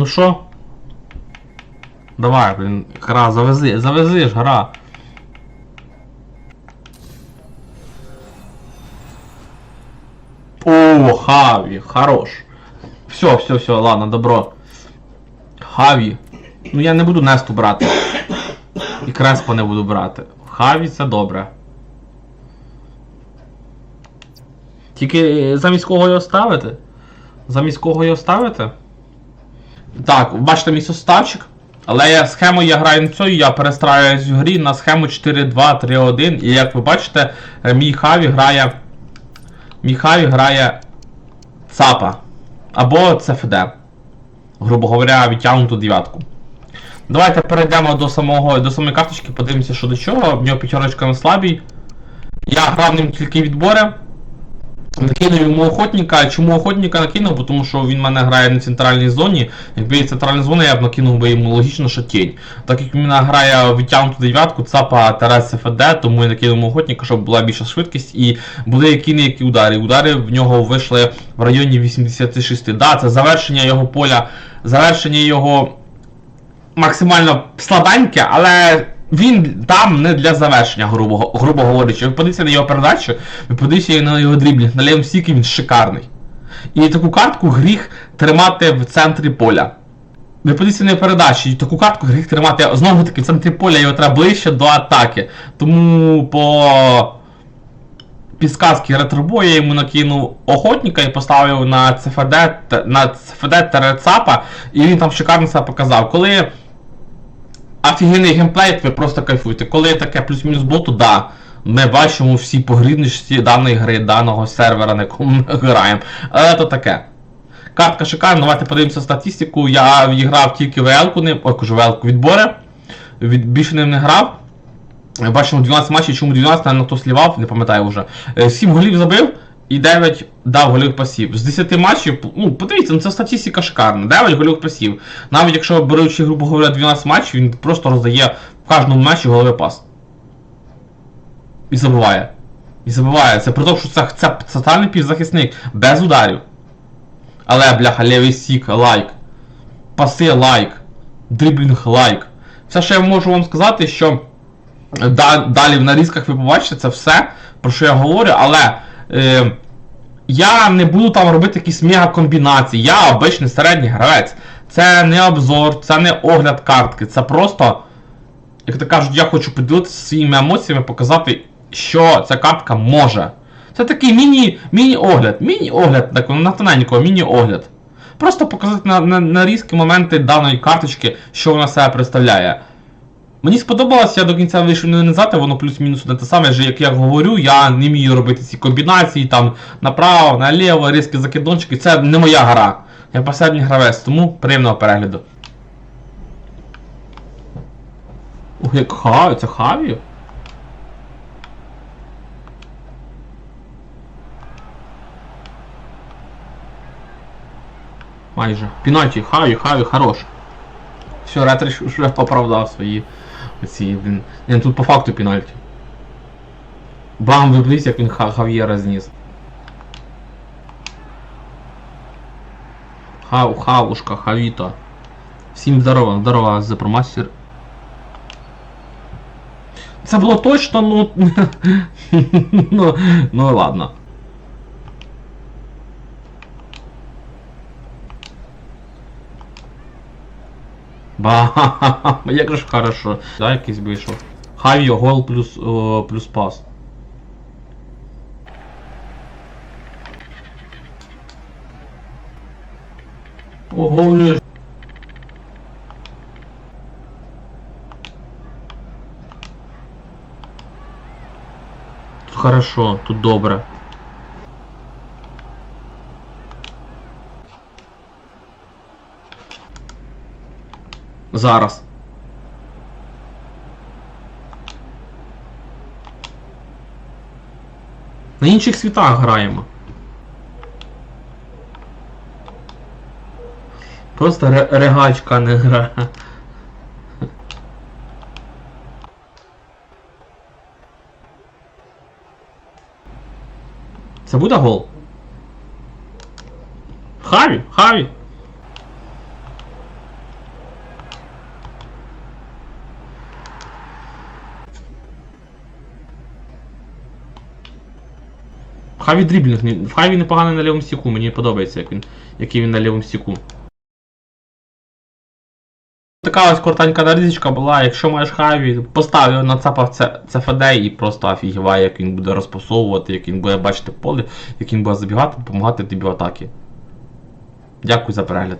Ну що? Давай, блін, гра, завези, завези ж, гра. О, Хаві, хорош. Все, все, все, ладно, добро. Хаві. Ну я не буду Несту брати. І Креспо не буду брати. Хаві це добре. Тільки замість кого його ставити? Замість кого його ставити? Так, бачите мій составчик. Але я схему я граю не цією, я перестраюсь в грі на схему 4-2-3-1. І як ви бачите, е, мій Хаві грає. Мій Хаві грає ЦАПа. Або ЦФД. Грубо говоря, відтягнуту дев'ятку. Давайте перейдемо до самого до самої карточки, подивимося, що до чого. В нього п'ятерочка на слабій. Я грав ним тільки відбори. Накинув йому охотника. Чому охотника накинув? Бо Тому що він мене грає на центральній зоні. Якби є центральна зона, я б накинув би йому логічно, що тінь. Так як мене грає відтягнуту дев'ятку, ЦАПа Тарас ФД, тому я накинув охотника, щоб була більша швидкість і були які не які удари. Удари в нього вийшли в районі 86. Да, це завершення його поля, завершення його максимально слабеньке, але він там не для завершення, грубо, грубо говорячи. Ви подивіться на його передачу, ви подивіться на його дріблінг, на лівому стіки він шикарний. І таку картку гріх тримати в центрі поля. Ви подивіться на його передачі, і таку картку гріх тримати знову таки в центрі поля, його треба ближче до атаки. Тому по підсказки ретробою я йому накинув охотника і поставив на ЦФД, на ЦФД Терецапа, і він там шикарно себе показав. Коли офігенний геймплей, ви просто кайфуєте. Коли таке плюс-мінус боту, да. Ми бачимо всі погрібності даної гри, даного сервера, на якому ми граємо. Але то таке. Картка шикарна, давайте подивимося статистику. Я відіграв тільки ВЛ-ку, не, ой, кажу ВЛ-ку відбори. Від, більше ним не грав. Бачимо 12 матчів, чому 12, на хто слівав, не пам'ятаю вже. 7 голів забив і 9 дав голів пасів. З 10 матчів, ну, подивіться, ну це статистика шикарна. 9 голів пасів. Навіть якщо беручи, грубо говоря, 12 матчів, він просто роздає в кожному матчі голови пас. І забуває. І забуває. Це при тому, що це, це тотальний півзахисник, без ударів. Але, бляха, лівий сік, лайк. Паси лайк. Дриблінг лайк. Все, що я можу вам сказати, що. Да, далі в нарізках ви побачите це все, про що я говорю, але е, я не буду там робити якісь мега-комбінації. Я обичний середній гравець. Це не обзор, це не огляд картки. Це просто, як то кажуть, я хочу поділитися своїми емоціями, показати, що ця картка може. Це такий міні, міні-огляд. Так, на тоненького, міні-огляд. Просто показати на, на, на різкі моменти даної карточки, що вона себе представляє. Мені сподобалось, я до кінця вирішив не назад, воно плюс-мінус не те саме, вже як я говорю, я не вмію робити ці комбінації, там направо, наліво, різкі закидончики. Це не моя гра. Я посередній гравець, тому приємного перегляду. Ух, як хаві, це хаві? Майже. Пінальті, хаві, хаві, хорош. Все, Ретриш вже поправдав свої оці, блін. Ні, ну тут по факту пенальті. Бам, ви близь, як він ха Хав'єра зніс. Хау, хавушка, хавіто. Всім здорово, здорово, Зепромастер. Це було точно, ну. ну, ну ладно. Ба, як же хорошо. Да, якийсь вийшов. Хавіо, гол плюс, о, плюс пас. Ого, блядь. Хорошо, тут добре. Зараз. На інших світах граємо. Просто ре- регачка не гра. Це буде гол? Хаві, Хаві. Хаві дріблінг, в Хаві непоганий на лівому стіку, мені подобається, як він, який він на лівому стіку. Така ось коротенька нарізочка була, якщо маєш хаві, постав його нацапав це ФД і просто офігіває, як він буде розпасовувати, як він буде бачити поле, як він буде забігати, допомагати тобі в атаки. Дякую за перегляд.